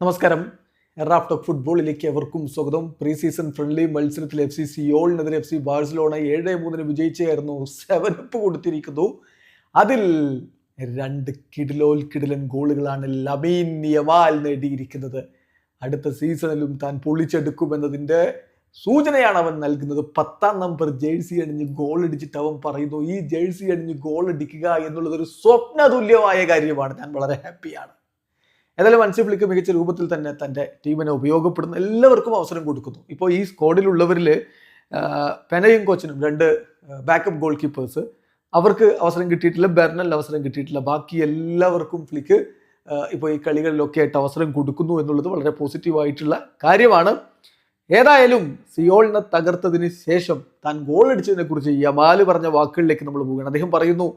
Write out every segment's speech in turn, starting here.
നമസ്കാരം. എറാഫ്റ്റ് ഫുട്ബോളിലേക്ക് എവർക്കും സ്വാഗതം. പ്രീ സീസൺ ഫ്രണ്ട്ലി മത്സരത്തിൽ എഫ് സി സിയോളിനെതിരെ എഫ് സി ബാഴ്സലോണ ഏഴ് മൂന്നിന് വിജയിച്ചായിരുന്നു സെവനപ്പ് കൊടുത്തിരിക്കുന്നു. അതിൽ രണ്ട് കിടിലോൽ കിടിലൻ ഗോളുകളാണ് ലമീൻ യമാൽ നേടിയിരിക്കുന്നത്. അടുത്ത സീസണിലും താൻ പൊളിച്ചെടുക്കുമെന്നതിന്റെ സൂചനയാണ് അവൻ നൽകുന്നത്. പത്താം നമ്പർ ജേഴ്സി അണിഞ്ഞ് ഗോൾ അടിച്ചിട്ട് അവൻ പറയുന്നു ഈ ജേഴ്സി അണിഞ്ഞ് ഗോൾ അടിക്കുക എന്നുള്ളത് ഒരു സ്വപ്ന തുല്യമായ കാര്യമാണ്. ഞാൻ വളരെ ഹാപ്പിയാണ് ഏതായാലും മൻസിഫ്ലിക്ക് മികച്ച രൂപത്തിൽ തന്നെ തന്റെ ടീമിനെ ഉപയോഗപ്പെടുന്ന എല്ലാവർക്കും അവസരം കൊടുക്കുന്നു. ഇപ്പോൾ ഈ സ്ക്വാഡിലുള്ളവരിൽ പെനയും കോച്ചിനും രണ്ട് ബാക്കപ്പ് ഗോൾ കീപ്പേഴ്സ് അവർക്ക് അവസരം കിട്ടിയിട്ടില്ല ബെർണൽ അവസരം കിട്ടിയിട്ടില്ല. ബാക്കി എല്ലാവർക്കും ഫ്ലിക്ക് ഇപ്പോൾ ഈ കളികളിലൊക്കെ ആയിട്ട് അവസരം കൊടുക്കുന്നു എന്നുള്ളത് വളരെ പോസിറ്റീവായിട്ടുള്ള കാര്യമാണ്. ഏതായാലും സിയോളിനെ തകർത്തതിന് ശേഷം താൻ ഗോൾ അടിച്ചതിനെ കുറിച്ച് യമാൽ പറഞ്ഞ വാക്കുകളിലേക്ക് നമ്മൾ പോവുകയാണ്. അദ്ദേഹം പറയുന്നു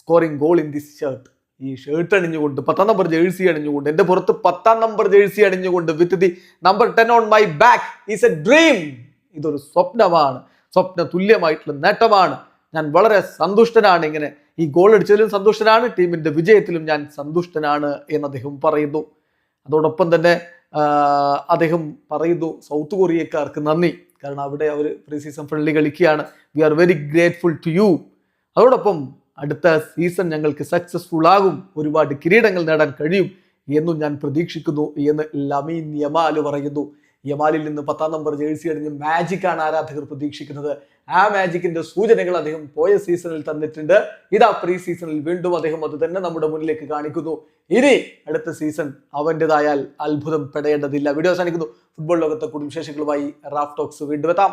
scoring goal in this shirt ഈ ഷർട്ട് അണിഞ്ഞുകൊണ്ട് പത്താം നമ്പർ ജേഴ്സി അണിഞ്ഞുകൊണ്ട് എന്റെ പുറത്ത് പത്താം number jersey അണിഞ്ഞുകൊണ്ട് with the number ten on my back is a dream ഇതൊരു സ്വപ്നമാണ്. സ്വപ്ന തുല്യമായിട്ടുള്ള നേട്ടമാണ്. ഞാൻ വളരെ സന്തുഷ്ടനാണ് ഇങ്ങനെ. ഈ ഗോൾ അടിച്ചതിലും സന്തുഷ്ടനാണ് ടീമിന്റെ വിജയത്തിലും ഞാൻ സന്തുഷ്ടനാണ് എന്ന് അദ്ദേഹം പറയുന്നു. അതോടൊപ്പം തന്നെ അദ്ദേഹം പറയുന്നു സൗത്ത് കൊറിയക്കാർക്ക് നന്ദി. കാരണം അവിടെ അവർ പ്രീ സീസൺ ഫ്രണ്ട്ലി കളിക്കുകയാണ്. We are very grateful to you അതോടൊപ്പം അടുത്ത സീസൺ ഞങ്ങൾക്ക് സക്സസ്ഫുൾ ആകും. ഒരുപാട് കിരീടങ്ങൾ നേടാൻ കഴിയും എന്നും ഞാൻ പ്രതീക്ഷിക്കുന്നു എന്ന് ലമീൻ യമാൽ പറയുന്നു. യമാലിൽ നിന്ന് പത്താം നമ്പർ ജേഴ്സി അണിഞ്ഞ് മാജിക്കാണ് ആരാധകർ പ്രതീക്ഷിക്കുന്നത്. ആ മാജിക്കിന്റെ സൂചനകൾ അദ്ദേഹം പോയ സീസണിൽ തന്നിട്ടുണ്ട്. ഇതാ പ്രീ സീസണിൽ വീണ്ടും അദ്ദേഹം അത് തന്നെ നമ്മുടെ മുന്നിലേക്ക് കാണിക്കുന്നു. ഇനി അടുത്ത സീസൺ അവന്റെതായാൽ അത്ഭുതം പെടേണ്ടതില്ല. വീഡിയോ അവസാനിക്കുന്നു. ഫുട്ബോൾ ലോകത്തെ കൂടുതൽ വിശേഷങ്ങളുമായി റാഫ് ടോക്സ് വീണ്ടും എത്താം.